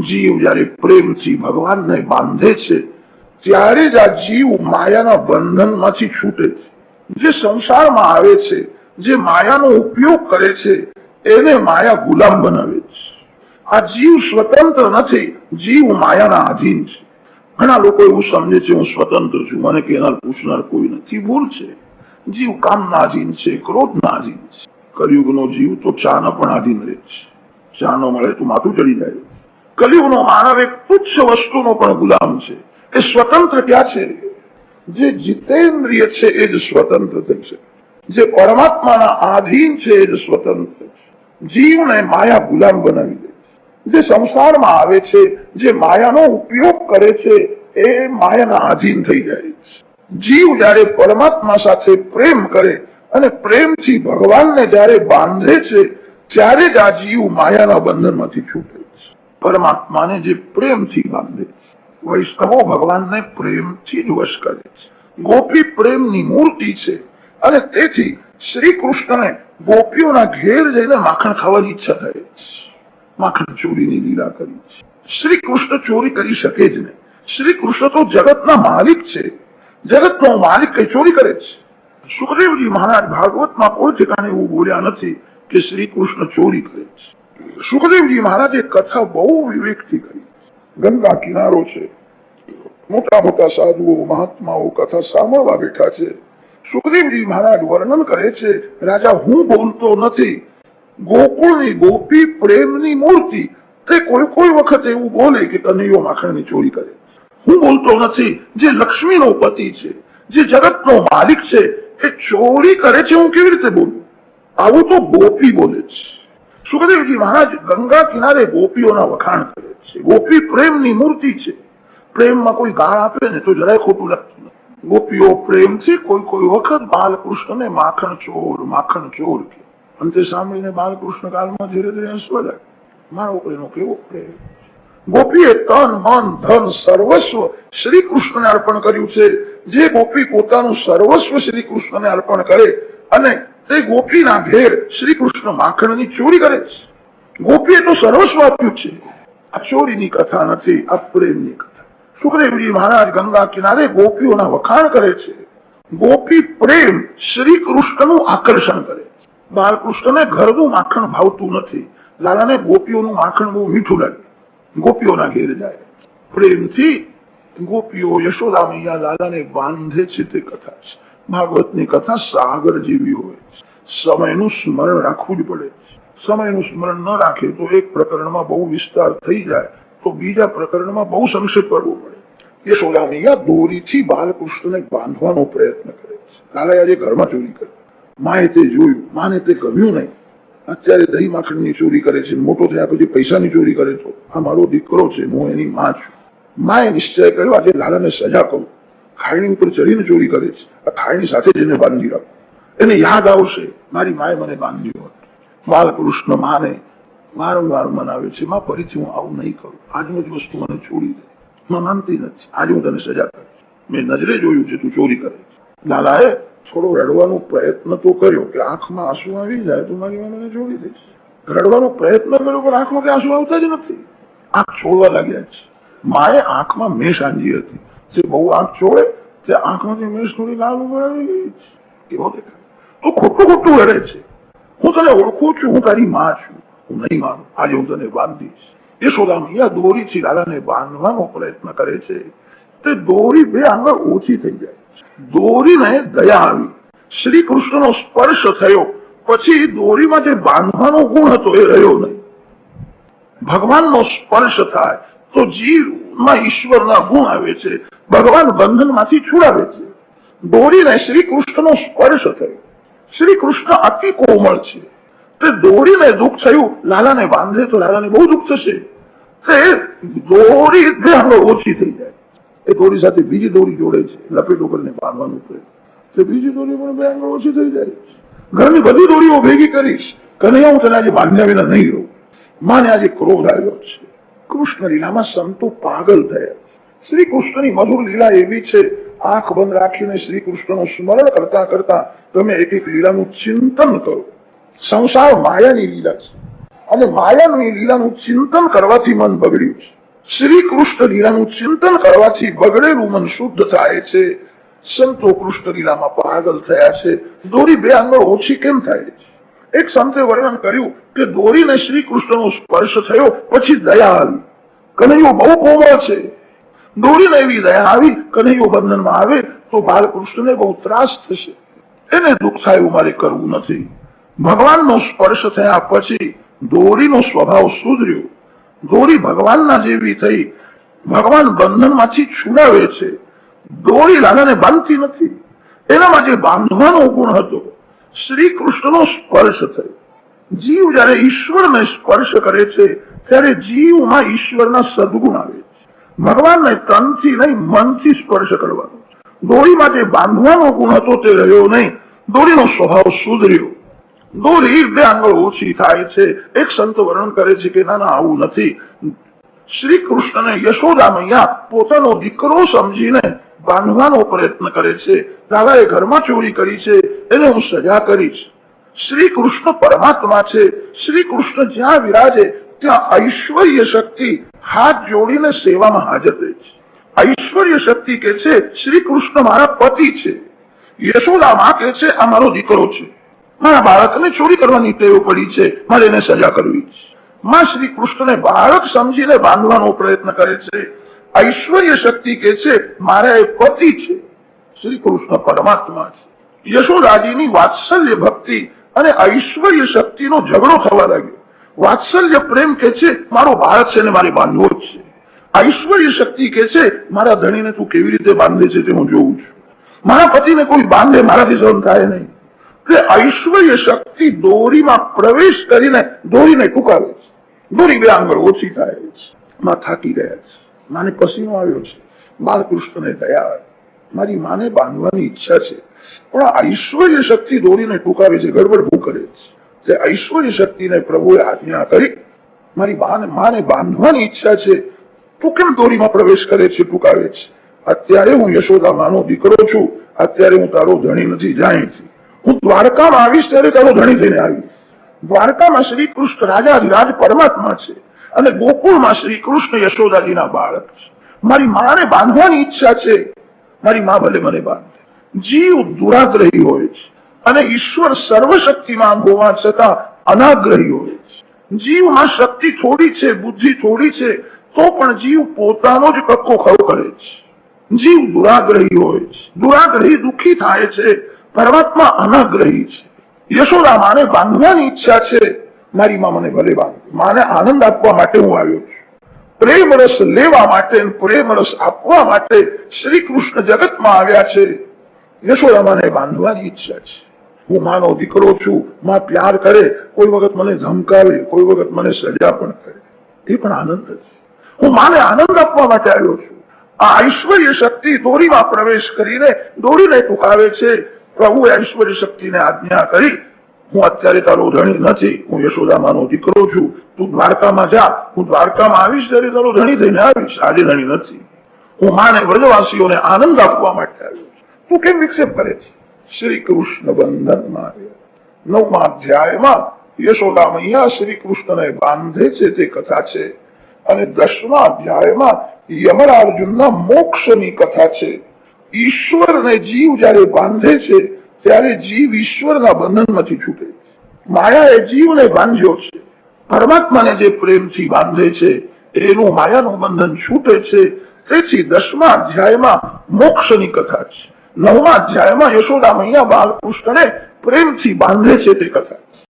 જીવ જયારે પ્રેમથી ભગવાનને બાંધે છે, ત્યારે જ આ જીવ માયાના બંધનમાંથી છૂટે છે. જે સંસારમાં આવે છે, જે માયાનો ઉપયોગ કરે છે, એને માયા ગુલામ બનાવે છે. આ જીવ સ્વતંત્ર નથી, જીવ માયાના આધીન છે. ઘણા લોકો એવું સમજે છે, હું સ્વતંત્ર છું, મને કહેનાર, પૂછનાર કોઈ નથી. ભૂલ છે. જીવ કામના આધીન છે, ક્રોધના આધીન છે. કલયુગનો જીવ તો ચાના પણ આધીન રહે છે. ચા ન મળે તો માથું ચડી જાય. કલયુગનો માનવ એક તુચ્છ વસ્તુનો પણ ગુલામ છે. એ સ્વતંત્ર ક્યાં છે? જે જીતેન્દ્રિય છે એ જ સ્વતંત્ર થઈ છે. જે પરમાત્માના આધીન છે એ જ સ્વતંત્ર છે. જીવને માયા ગુલામ બનાવી દે જે સંસારમાં આવે છે, જે માયાનો ઉપયોગ કરે છે, એ માયાના આધીન થઈ જાય જીવ જ્યારે પરમાત્મા સાથે પ્રેમ કરે અને પ્રેમથી ભગવાનને જ્યારે બાંધે છે, ત્યારે જ આ જીવ માયાના બંધનમાંથી છૂટે પરમાત્માને જે પ્રેમથી બાંધે વૈષ્ણવો ભગવાનને પ્રેમથી જ વશ કરે છે ગોપી પ્રેમની મૂર્તિ છે અને તેથી શ્રી કૃષ્ણને ગોપીઓના ઘેર જઈને માખણ ખાવાની ઈચ્છા થાય છે માખણ ચોરીની લીલા કરી છે શ્રી કૃષ્ણ ચોરી કરી શકે જ નહીં શ્રી કૃષ્ણ તો જગતના માલિક છે જગતનો માલિક કઈ ચોરી કરે છે સુખદેવજી મહારાજ ભાગવતમાં કોઈ ઠેકાણે એવું બોલ્યા નથી કે શ્રી કૃષ્ણ ચોરી કરે છે સુખદેવજી મહારાજે કથા બહુ વિવેકથી કરી. ગંગા કિનારો છે. મોટા મોટા સાધુઓ, મહાત્માઓ કથા સાંભળવા બેઠા છે. સુખદેવજી મહારાજ વર્ણન કરે છે, રાજા, હું બોલતો નથી. ગોકુળની ગોપી પ્રેમની મૂર્તિ. તે કોઈ કોઈ વખત એવું બોલે કે તનૈયો માખણની ચોરી કરે. હું બોલતો નથી. જે લક્ષ્મીનો પતિ છે, જે જગતનો માલિક છે, એ ચોરી કરે છે, હું કેવી રીતે બોલું? આવું તો ગોપી બોલે છે. સુખદેવજી મહારાજ ગંગા કિનારે ગોપીઓના વખાણ કરે છે. ગોપી પ્રેમની મૂર્તિ છે. પ્રેમમાં કોઈ ગાળ આપે ને તો જરાય ખોટું લાગતું ગોપીઓ પ્રેમથી કોઈ કોઈ વખત બાલકૃષ્ણને માખણ ચોર માખણ ચોર કે અંતે સાંભળીને બાલકૃષ્ણ કાળમાં ધીરે ધીરે હસવા લાગે મારો એનો કેવો પ્રેમ ગોપીએ તન, મન, ધન, સર્વસ્વ શ્રી કૃષ્ણને અર્પણ કર્યું છે. જે ગોપી પોતાનું સર્વસ્વ શ્રી કૃષ્ણને અર્પણ કરે અને તે ગોપીના ઘેર શ્રી કૃષ્ણ માખણની ચોરી કરે છે. ગોપીએ તો સર્વસ્વ આપ્યું છે. આ ચોરીની કથા નથી, આ પ્રેમની કથા. સુખદેવજી મહારાજ ગંગા કિનારે ગોપીઓના વખાણ કરે છે. ગોપી પ્રેમ શ્રી કૃષ્ણનું આકર્ષણ કરે છે. બાળકૃષ્ણને ઘરનું માખણ ભાવતું નથી. લાલાને ગોપીઓનું માખણ બહુ મીઠું લાગે. ગોપીઓના ઘેર જાય. પ્રેમથી ગોપીઓ યશોદા મૈયા લાલાને બાંધે છે તે કથા છે. ભાગવતની કથા સાગર જેવી હોય સમયનું સ્મરણ રાખવું જ પડે સમયનું સ્મરણ ન રાખે તો એક પ્રકરણમાં બહુ વિસ્તાર થઈ જાય, તો બીજા પ્રકરણમાં બહુ સંક્ષેપ કરવો પડે. યશોદા મૈયા દોરીથી બાલકૃષ્ણને બાંધવાનો પ્રયત્ન કરે લાલાએ આજે ઘરમાં ચોરી કરી. માએ તે જોયું, માને તે ગમ્યું નહીં. અત્યારે દહીં માખણની ચોરી કરે છે, મોટો થયા પછી પૈસાની ચોરી કરે તો આ મારો દીકરો છે, હું એની માં છું. માએ નિશ્ચય કર્યો, આજે લાલાને સજા કરું. ખાયણી ઉપર ચડીને ચોરી કરે છે. આ ખાયણી સાથે જ એને બાંધી રાખો. એને યાદ આવશે, મારી માએ મને બાંધ્યો હતો. બાલકૃષ્ણ માને વારંવાર મનાવે છે. માં ફરીથી હું આવું નહીં કરું. આજનો જ વસ્તુ મને છોડી દે. માં માનતી નથી. આજે હું તને સજા કરીશ મેં નજરે જોયું છે, તું ચોરી કરે છે. લાલાએ થોડો રડવાનો પ્રયત્ન તો કર્યો કે આંખમાં આંસુ આવી જાય તો મારી માં મને છોડી દઈશ રડવાનો પ્રયત્ન કર્યો પણ આંખમાં કે આંસુ આવતા જ નથી. આંખ છોડવા લાગ્યા છે. માએ આંખમાં મેં સાંજી હતી. જે બહુ આંખ છોડે તે આંખમાંથી મેં થોડી લાલ આવી ગઈ છે કેવો દેખાય તો ખોટું ખોટું રડે છે હું તને ઓળખું છું હું તારી માં છું હું નહીં માનું આજે હું તને બાંધીશ યશોદા મૈયા દોરીથી લાલાને બાંધવાનો પ્રયત્ન કરે છે તે દોરી બે આંગળ ઓછી થઈ જાય દોરીને દયા આવી શ્રી કૃષ્ણનો સ્પર્શ થયો પછી દોરીમાં જે બાંધવાનો ગુણ હતો એ રહ્યો નહીં ભગવાનનો સ્પર્શ થાય તો જીવમાં ઈશ્વરના ગુણ આવે છે, ભગવાન બંધનમાંથી છોડાવે છે. દોરીને શ્રી કૃષ્ણનો સ્પર્શ થયો. શ્રી કૃષ્ણ અતિ કોમળ છે. તે દોરીને દુઃખ થયું, લાલાને બાંધે તો લાલાને બહુ દુઃખ થશે. તે દોરી આંગળ ઓછી થઈ જાય. એ દોરી સાથે બીજી દોરી જોડે છે, લપેટો કરીને બાંધવાનું કહે તે બીજી દોરી પણ બે આંગળ ઓછી થઈ જાય. ઘરની બધી દોરીઓ ભેગી કરીશ. કનૈયા હું તને આજે બાંધ્યા વિના નહીં રહું. માને આજે ક્રોધ આવ્યો છે. કૃષ્ણ લીલામાં સંતો પાગલ થયા. શ્રી કૃષ્ણની મધુર લીલા એવી છે, આંખ બંધ રાખીને શ્રી કૃષ્ણનું સ્મરણ કરતા કરતા તમે એક એક લીલાનું ચિંતન કરો. સંસાર માયાની લીલા છે. અને માયાની લીલાનું ચિંતન કરવાથી મન બગડ્યું છે. શ્રી કૃષ્ણ લીલાનું ચિંતન કરવાથી બગડેલું મન શુદ્ધ થાય છે. સંતો કૃષ્ણ લીલામાં પાગલ થયા છે. દોરી બે આંગળ ઓછી કેમ થાય છે? એક સંતે વર્ણન કર્યું કે દોરીને શ્રી કૃષ્ણનો સ્પર્શ થયો, પછી દયા આવી. કનૈયો બહુ કોમળ છે. દોરીને એવી દયા આવી, કનૈયો બંધનમાં આવે, તો બાલકૃષ્ણને બહુ ત્રાસ થશે. એને દુઃખ થાય મારે કરવું નથી. ભગવાનનો સ્પર્શ થયા પછી દોરીનો સ્વભાવ સુધર્યો. દોરી ભગવાનના જેવી થઈ. ભગવાન બંધનમાંથી છુડાવે છે. દોરી લાલાને બાંધતી નથી. એનામાં જે બાંધવાનો ગુણ હતો શ્રી કૃષ્ણનો સ્પર્શ થયો. જીવ જયારે ઈશ્વરને સ્પર્શ કરે છે, ત્યારે જીવમાં ઈશ્વરના સદગુણ આવે છે. ભગવાનને તનથી નહીં, મનથી સ્પર્શ કરવાનો દોરીમાં જે બાંધવાનો ગુણ હતો તે રહ્યો નહીં. દોરીનો સ્વભાવ સુધર્યો. દોરી બે આંગળ ઓછી થાય છે. એક સંત વર્ણન કરે છે કે, ના ના, આવું નથી. શ્રી કૃષ્ણને યશોદા મૈયા પોતાનો દીકરો સમજીને બાંધવાનો પ્રયત્ન કરે છે. દાદાએ ઘરમાં ચોરી કરી છે. એને હું સજા કરીશ. શ્રી કૃષ્ણ પરમાત્મા છે. શ્રી કૃષ્ણ જ્યાં વિરાજે, ત્યાં ઐશ્વર્ય શક્તિ હાથ જોડીને સેવામાં હાજર રહે છે. ઐશ્વર્ય શક્તિ કે છે શ્રી કૃષ્ણ મારા પતિ છે. યશોદા માં કે છે, આ મારો દીકરો છે. મારા બાળકને ચોરી કરવાની ટેવ પડી છે. મારે એને સજા કરવી છે. માં શ્રી કૃષ્ણને બાળક સમજીને બાંધવાનો પ્રયત્ન કરે છે. ઐશ્વર્ય શક્તિ કે છે, મારા એ પતિ છે. શ્રી કૃષ્ણ પરમાત્મા છે. યશોદાજીની વાત્સલ્ય ભક્તિ અને ઐશ્વર્ય શક્તિનો ઝઘડો થવા લાગ્યો. વાત્સલ્ય પ્રેમ કે છે, મારો ભારત છે ને મારે બાંધવો જ છે. ઐશ્વર્ય શક્તિ કે છે, મારા ધણીને તું કેવી રીતે બાંધે છે તે હું જોઉં છું. મારા પતિને કોઈ બાંધે મારાથી સહન થાય નહીં. તે ઐશ્વર્ય શક્તિ દોરીમાં પ્રવેશ કરીને દોરીને ટૂંકાવે છે. દોરી બે આંગળ ઓછી થાય છે. માં થાકી ગયા છે. માને પસીનો આવ્યો છે. બાલકૃષ્ણને દયા આવી. મારી માને બાંધવાની ઈચ્છા છે. પણ ઐશ્વર્ય શક્તિ દોરીને ટૂંકાવે છે, ગડબડ ભૂ કરે છે. ઐશ્વર્ય શક્તિને પ્રભુએ આજ્ઞા કરી, મારી માને બાંધવાની ઈચ્છા છે, તું કેમ દોરીમાં પ્રવેશ કરે છે, ટૂંકાવે છે? અત્યારે હું યશોદા માનો દીકરો છું, અત્યારે હું તારો ધણી નથી જાણીતી હું દ્વારકામાં આવીશ ત્યારે તારો ધણી થઈને આવીશ. દ્વારકામાં શ્રી કૃષ્ણ રાજાધિરાજ પરમાત્મા છે અને ગોકુળમાં શ્રી કૃષ્ણ યશોદાજીના બાળક છે. મારી માને બાંધવાની ઈચ્છા છે. મારી મા ભલે મને બાંધે. જીવ દુરાગ્રહી હોય છે અને ઈશ્વર સર્વશક્તિમાન હોવા છતાં અનાગ્રહી હોય છે. જીવમાં શક્તિ થોડી છે, બુદ્ધિ થોડી છે, તો પણ જીવ પોતાનો જ કક્કો ખરો કરે છે. જીવ દુરાગ્રહી હોય છે. દુરાગ્રહી દુઃખી થાય છે, પરમાત્મા અનાગ્રહી છે. યશોદા માને બાંધવાની ઈચ્છા છે, મારી માં મને ભલે બાંધે. માને આનંદ આપવા માટે હું આવ્યો છું. પ્રેમ રસ લેવા માટે પ્રેમ રસ આપવા માટે શ્રી કૃષ્ણ જગતમાં આવ્યા છે. યશોદામાને બાંધવાની ઈચ્છા છે. હું માનો દીકરો છું, માં પ્યાર કરે, કોઈ વખત મને ધમકાવે, કોઈ વખત મને સજા પણ કરે. એ પણ આનંદ છે હું માને આનંદ આપવા માટે આવ્યો છું. આ ઐશ્વર્ય શક્તિ દોરીમાં પ્રવેશ કરીને દોરીને ટૂંકાવે છે. પ્રભુએ ઐશ્વર્ય શક્તિને આજ્ઞા કરી હું અત્યારે તારો ધણી નથી, હું યશોદામાનો દીકરો છું. તું દ્વારકામાં જા. હું દ્વારકામાં આવીશ ત્યારે તારો ધણી થઈને આવીશ. આજે ધણી નથી. હું માને વ્રજવાસીઓને આનંદ આપવા માટે આવ્યો તું કેમ વિક્ષેપ કરે છે? શ્રી કૃષ્ણ બંધનમાં નવમા અધ્યાયમાં યશોદા મૈયા શ્રી કૃષ્ણને બાંધે છે તે કથા છે. અને દસમા અધ્યાયમાં યમરાર્જુનના મોક્ષની કથા છે. ઈશ્વરને જીવ જ્યારે બાંધે છે ત્યારે જીવ ઈશ્વરના બંધનમાંથી છૂટે છે. માયાએ જીવને બાંધ્યો છે. પરમાત્માને જે પ્રેમથી બાંધે છે, એનું માયાનું બંધન છૂટે છે. તેથી દસમા અધ્યાયમાં મોક્ષની કથા છે. નવમા અધ્યાયમાં યશોદા મૈયા બાલકૃષ્ણને પ્રેમથી બાંધે છે તે કથા.